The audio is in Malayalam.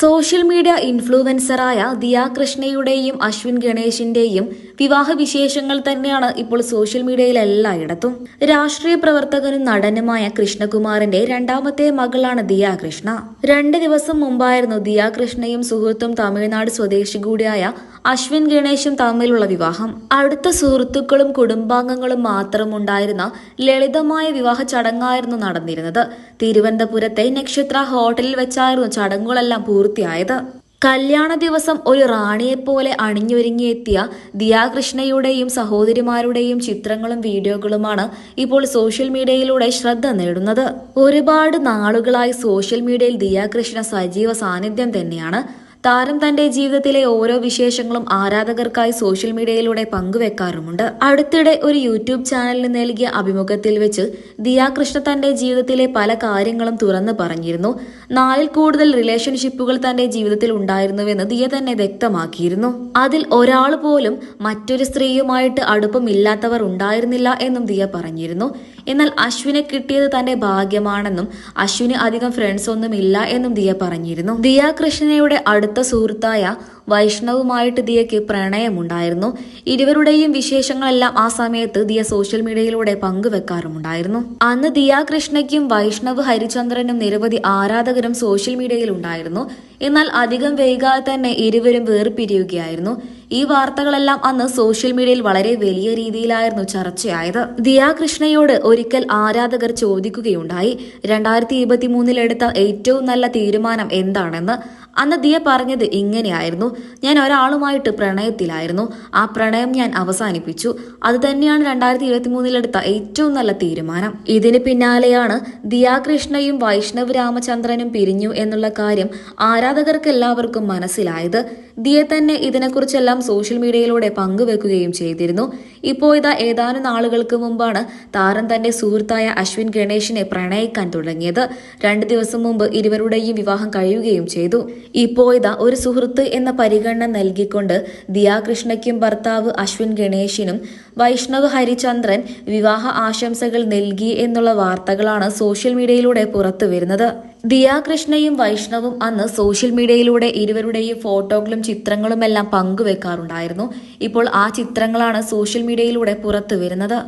സോഷ്യൽ മീഡിയ ഇൻഫ്ലുവൻസറായ ദിയ കൃഷ്ണയുടെയും അശ്വിൻ ഗണേശിന്റെയും വിവാഹ വിശേഷങ്ങൾ തന്നെയാണ് ഇപ്പോൾ സോഷ്യൽ മീഡിയയിൽ എല്ലായിടത്തും. രാഷ്ട്രീയ പ്രവർത്തകനും നടനുമായ കൃഷ്ണകുമാറിന്റെ രണ്ടാമത്തെ മകളാണ് ദിയ കൃഷ്ണ. രണ്ട് ദിവസം മുമ്പായിരുന്നു ദിയ കൃഷ്ണയും സുഹൃത്തും തമിഴ്നാട് സ്വദേശി കൂടിയായ അശ്വിൻ ഗണേശും തമ്മിലുള്ള വിവാഹം. അടുത്ത സുഹൃത്തുക്കളും കുടുംബാംഗങ്ങളും മാത്രമുണ്ടായിരുന്ന ലളിതമായ വിവാഹ ചടങ്ങായിരുന്നു നടന്നിരുന്നത്. തിരുവനന്തപുരത്തെ നക്ഷത്ര ഹോട്ടലിൽ വെച്ചായിരുന്നു ചടങ്ങുകളെല്ലാം പൂർത്തിയായത്. കല്യാണ ദിവസം ഒരു റാണിയെപ്പോലെ അണിഞ്ഞൊരുങ്ങിയെത്തിയ ദിയാകൃഷ്ണയുടെയും സഹോദരിമാരുടെയും ചിത്രങ്ങളും വീഡിയോകളുമാണ് ഇപ്പോൾ സോഷ്യൽ മീഡിയയിലൂടെ ശ്രദ്ധ നേടുന്നത്. ഒരുപാട് നാളുകളായി സോഷ്യൽ മീഡിയയിൽ ദിയാകൃഷ്ണ സജീവ സാന്നിധ്യം തന്നെയാണ്. താരം തന്റെ ജീവിതത്തിലെ ഓരോ വിശേഷങ്ങളും ആരാധകർക്കായി സോഷ്യൽ മീഡിയയിലൂടെ പങ്കുവെക്കാറുമുണ്ട്. അടുത്തിടെ ഒരു യൂട്യൂബ് ചാനലിന് നൽകിയ അഭിമുഖത്തിൽ വെച്ച് ദിയ കൃഷ്ണ തന്റെ ജീവിതത്തിലെ പല കാര്യങ്ങളും തുറന്നു പറഞ്ഞിരുന്നു. നാലിൽ കൂടുതൽ റിലേഷൻഷിപ്പുകൾ തന്റെ ജീവിതത്തിൽ ഉണ്ടായിരുന്നുവെന്ന് ദിയ തന്നെ വ്യക്തമാക്കിയിരുന്നു. അതിൽ ഒരാൾ പോലും മറ്റൊരു സ്ത്രീയുമായിട്ട് അടുപ്പമില്ലാത്തവർ ഉണ്ടായിരുന്നില്ല എന്നും ദിയ പറഞ്ഞിരുന്നു. എന്നാൽ അശ്വിനെ കിട്ടിയത് തന്റെ ഭാഗ്യമാണെന്നും അശ്വിന് അധികം ഫ്രണ്ട്സ് ഒന്നും ഇല്ല എന്നും ദിയ പറഞ്ഞിരുന്നു. ദിയ കൃഷ്ണയുടെ അടുത്ത സുഹൃത്തായ വൈഷ്ണവുമായിട്ട് ദിയയ്ക്ക് പ്രണയമുണ്ടായിരുന്നു. ഇരുവരുടെയും വിശേഷങ്ങളെല്ലാം ആ സമയത്ത് ദിയ സോഷ്യൽ മീഡിയയിലൂടെ പങ്കുവെക്കാറുമുണ്ടായിരുന്നു. അന്ന് ദിയ കൃഷ്ണയ്ക്കും വൈഷ്ണവ് ഹരിചന്ദ്രനും നിരവധി ആരാധകരും സോഷ്യൽ മീഡിയയിൽ ഉണ്ടായിരുന്നു എന്നാൽ അധികം വൈകാതെ തന്നെ ഇരുവരും വേർപിരിയുകയായിരുന്നു. ഈ വാർത്തകളെല്ലാം അന്ന് സോഷ്യൽ മീഡിയയിൽ വളരെ വലിയ രീതിയിലായിരുന്നു ചർച്ചയായത്. ദിയാ കൃഷ്ണയോട് ഒരിക്കൽ ആരാധകർ ചോദിക്കുകയുണ്ടായി രണ്ടായിരത്തി ഇരുപത്തി മൂന്നിലെടുത്ത ഏറ്റവും നല്ല തീരുമാനം എന്താണെന്ന്? അന്ന് ദിയ പറഞ്ഞത് ഇങ്ങനെയായിരുന്നു. ഞാൻ ഒരാളുമായിട്ട് പ്രണയത്തിലായിരുന്നു. ആ പ്രണയം ഞാൻ അവസാനിപ്പിച്ചു. അത് തന്നെയാണ് രണ്ടായിരത്തി ഇരുപത്തി മൂന്നിലെടുത്ത ഏറ്റവും നല്ല തീരുമാനം. ഇതിന് പിന്നാലെയാണ് ദിയ കൃഷ്ണയും വൈഷ്ണവ് രാമചന്ദ്രനും പിരിഞ്ഞു എന്നുള്ള കാര്യം ആരാധകർക്ക് എല്ലാവർക്കും മനസ്സിലായത്. ദിയ തന്നെ ഇതിനെക്കുറിച്ചെല്ലാം സോഷ്യൽ മീഡിയയിലൂടെ പങ്കുവെക്കുകയും ചെയ്തിരുന്നു. ഇപ്പോൾ ഇതാ ഏതാനും നാളുകൾക്ക് മുമ്പാണ് താരം തന്റെ സുഹൃത്തായ അശ്വിൻ ഗണേഷിനെ പ്രണയിക്കാൻ തുടങ്ങിയത്. രണ്ട് ദിവസം മുമ്പ് ഇരുവരുടെയും വിവാഹം കഴിയുകയും ചെയ്തു. ഇപ്പോൾ ഇതാ ഒരു സുഹൃത്ത് എന്ന പരിഗണന നൽകിക്കൊണ്ട് ദിയാകൃഷ്ണയ്ക്കും ഭർത്താവ് അശ്വിൻ ഗണേഷിനും വൈഷ്ണവ് ഹരിചന്ദ്രൻ വിവാഹ ആശംസകൾ നൽകി എന്നുള്ള വാർത്തകളാണ് സോഷ്യൽ മീഡിയയിലൂടെ പുറത്തു വരുന്നത് ദിയാകൃഷ്ണയും വൈഷ്ണവും അന്ന് സോഷ്യൽ മീഡിയയിലൂടെ ഇരുവരുടെയും ഫോട്ടോകളും ചിത്രങ്ങളും എല്ലാം പങ്കുവെക്കാറുണ്ടായിരുന്നു. ഇപ്പോൾ ആ ചിത്രങ്ങളാണ് സോഷ്യൽ മീഡിയയിലൂടെ പുറത്തു വരുന്നത്